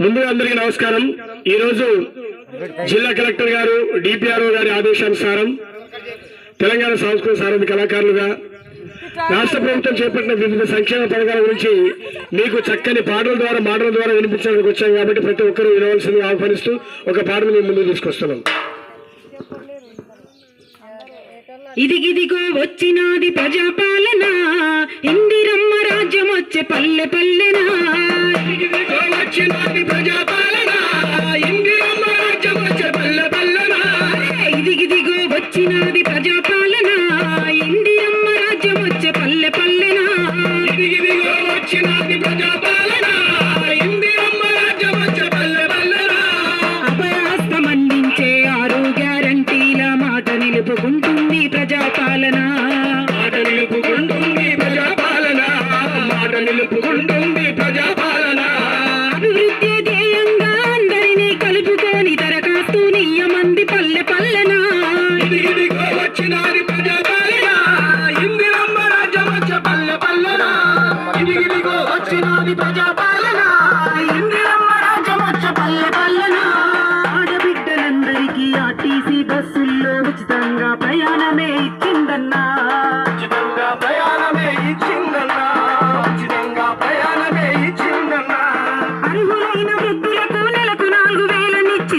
ముందుగా అందరికీ నమస్కారం. ఈరోజు జిల్లా కలెక్టర్ గారు డిపిఆర్ఓ గారి ఆదేశానుసారం తెలంగాణ సాంస్కృతిక సారథి కళాకారులుగా రాష్ట్ర ప్రభుత్వం చేపట్టిన వివిధ సంక్షేమ పథకాల గురించి మీకు చక్కని పాటల ద్వారా మాటల ద్వారా వినిపించడానికి వచ్చాం కాబట్టి ప్రతి ఒక్కరూ వినవలసింది ఆహ్వానిస్తూ ఒక పాటను మేము ముందుకు తీసుకొస్తున్నాం. ఇదిగిదిగో వచ్చినాది ప్రజాపాలన ఇందిరమ్మ రాజ్యం వచ్చే పల్లె పల్లెనా. వచ్చినది ప్రజాపాలన, ఇందిరమ్మ రాజ్యం వచ్చే. అభయాస్తం అందించే ఆరు గ్యారంటీల మాట నిలుపుకుంటుంది ప్రజాపాలన? మాట నిలుపుకుంటుంది ప్రజాపాలన? మాట నిలుపుకుంటుంది ప్రజాపాలన? ప్రజాపాలన ఇందిరమ్మ రాజ్యం వచ్చే పల్లె పల్లెన ఆడబిడ్డలందరికీ ఆర్టీసీ బస్సుల్లో ఉచితంగా ప్రయాణమే ఇచ్చిందన్నా. ఉచితంగా ప్రయాణమే ఇచ్చిందన్నా. ఉచితంగా ప్రయాణమే ఇచ్చిందన్నా. అర్హులైన వృద్ధులకు నెలకు నాలుగు వేలనిచ్చి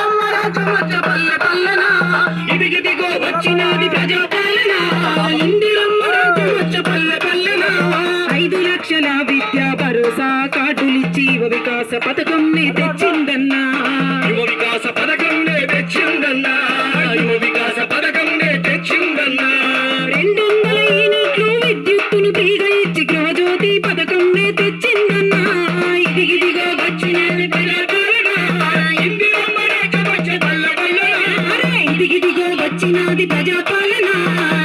వచ్చినది ప్రజాపాలన? ఇందిరమ్మ పల్లె పల్లెన? ఐదు లక్షల విద్యా భరోసా కార్డులిచ్చి వికాస పథకం నేత దిగిదిగో వచ్చినది ప్రజాపాలన.